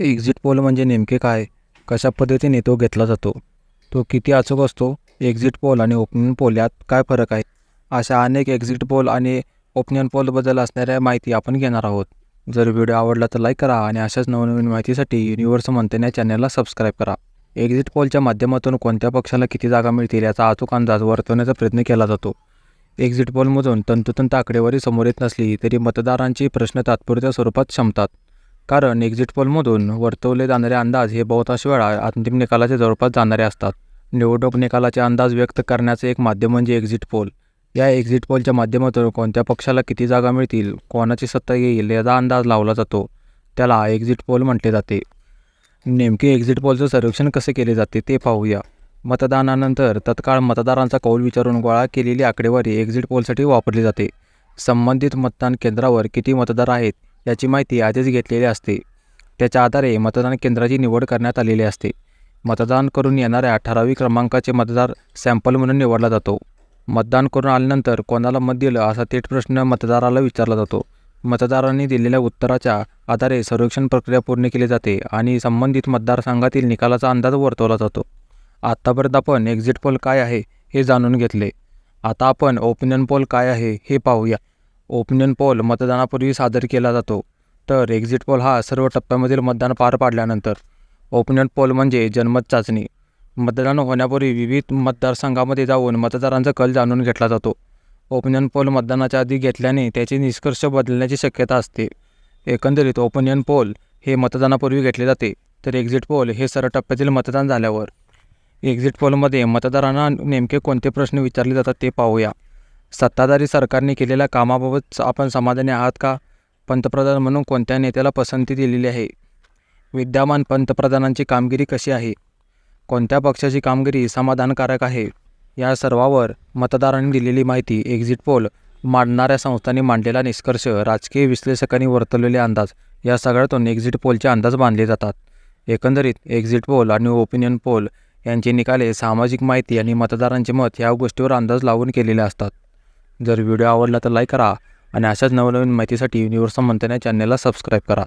Exit poll म्हणजे नेमके काय? कशा पद्धतीने तो घेतला जातो? तो किती अचूक असतो? एक्झिट पोल आणि ओपिनियन पोल यात काय फरक आहे? अशा अनेक एक्झिट पोल आणि ओपिनियन पोलबद्दल असणाऱ्या माहिती आपण घेणार आहोत. जर व्हिडिओ आवडला तर लाईक करा आणि अशाच नवनवीन माहितीसाठी युनिव्हर्स म्हणते या चॅनलला सबस्क्राईब करा. एक्झिट पोलच्या माध्यमातून कोणत्या पक्षाला किती जागा मिळतील याचा अचूक अंदाज वर्तवण्याचा प्रयत्न केला जातो. एक्झिट पोलमधून तंतोतंत आकडेवारी समोर येत नसली तरी मतदारांची प्रश्न तात्पुरत्या स्वरूपात क्षमतात कारण एक्झिट पोलमधून वर्तवले जाणारे अंदाज हे बहुतांश वेळा अंतिम निकालाच्या जवळपास जाणारे असतात. निवडणूक निकालाचे अंदाज व्यक्त करण्याचे एक माध्यम म्हणजे एक्झिट पोल या एक्झिट पोलच्या माध्यमातून कोणत्या पक्षाला किती जागा मिळतील कोणाची सत्ता येईल याचा अंदाज लावला जातो. त्याला एक्झिट पोल म्हटले जाते. नेमके एक्झिट पोलचं सर्वेक्षण कसे केले जाते ते पाहूया. मतदानानंतर तत्काळ मतदारांचा कौल विचारून गोळा केलेली आकडेवारी एक्झिट पोलसाठी वापरली जाते. संबंधित मतदान केंद्रावर किती मतदार आहेत याची माहिती आधीच घेतलेली असते. त्याच्या आधारे मतदान केंद्राची निवड करण्यात आलेली असते. मतदान करून येणाऱ्या ठराविक क्रमांकाचे मतदार सॅम्पल म्हणून निवडला जातो. मतदान करून आल्यानंतर कोणाला मत दिलं असा थेट प्रश्न मतदाराला विचारला जातो. मतदारांनी दिलेल्या उत्तराच्या आधारे सर्वेक्षण प्रक्रिया पूर्ण केली जाते आणि संबंधित मतदारसंघातील निकालाचा अंदाज वर्तवला जातो. आत्तापर्यंत आपण एक्झिट पोल काय आहे हे जाणून घेतले. आता आपण ओपिनियन पोल काय आहे हे पाहूया. ओपिनियन पोल मतदानापूर्वी सादर केला जातो. तर एक्झिट पोल हा सर्व टप्प्यामधील मतदान पार पाडल्यानंतर ओपिनियन पोल म्हणजे जनमत चाचणी. मतदान होण्यापूर्वी विविध मतदारसंघामध्ये जाऊन मतदारांचा कल जाणून घेतला जातो. ओपिनियन पोल मतदानाच्या आधी घेतल्याने त्याचे निष्कर्ष बदलण्याची शक्यता असते. एकंदरीत ओपिनियन पोल हे मतदानापूर्वी घेतले जाते तर एक्झिट पोल हे सर्व टप्प्यातील मतदान झाल्यावर. एक्झिट पोलमध्ये मतदारांना नेमके कोणते प्रश्न विचारले जातात ते पाहूया. सत्ताधारी सरकारने केलेल्या कामाबाबत आपण समाधानी आहात का? पंतप्रधान म्हणून कोणत्या नेत्याला पसंती दिलेली आहे? विद्यमान पंतप्रधानांची कामगिरी कशी आहे? कोणत्या पक्षाची कामगिरी समाधानकारक आहे? या सर्वावर मतदारांनी दिलेली माहिती एक्झिट पोल मांडणाऱ्या संस्थांनी मांडलेला निष्कर्ष राजकीय विश्लेषकांनी वर्तवलेले अंदाज या सगळ्यातून एक्झिट पोलचे अंदाज बांधले जातात. एकंदरीत एक्झिट पोल आणि ओपिनियन पोल यांचे निकाले सामाजिक माहिती आणि मतदारांचे मत ह्या गोष्टीवर अंदाज लावून केलेले असतात. जर व्हिडिओ आवडला तर लाईक करा आणि अशाच नवनवीन माहितीसाठी युनिव्हर्सल मंथन या चॅनलला सबस्क्राईब करा.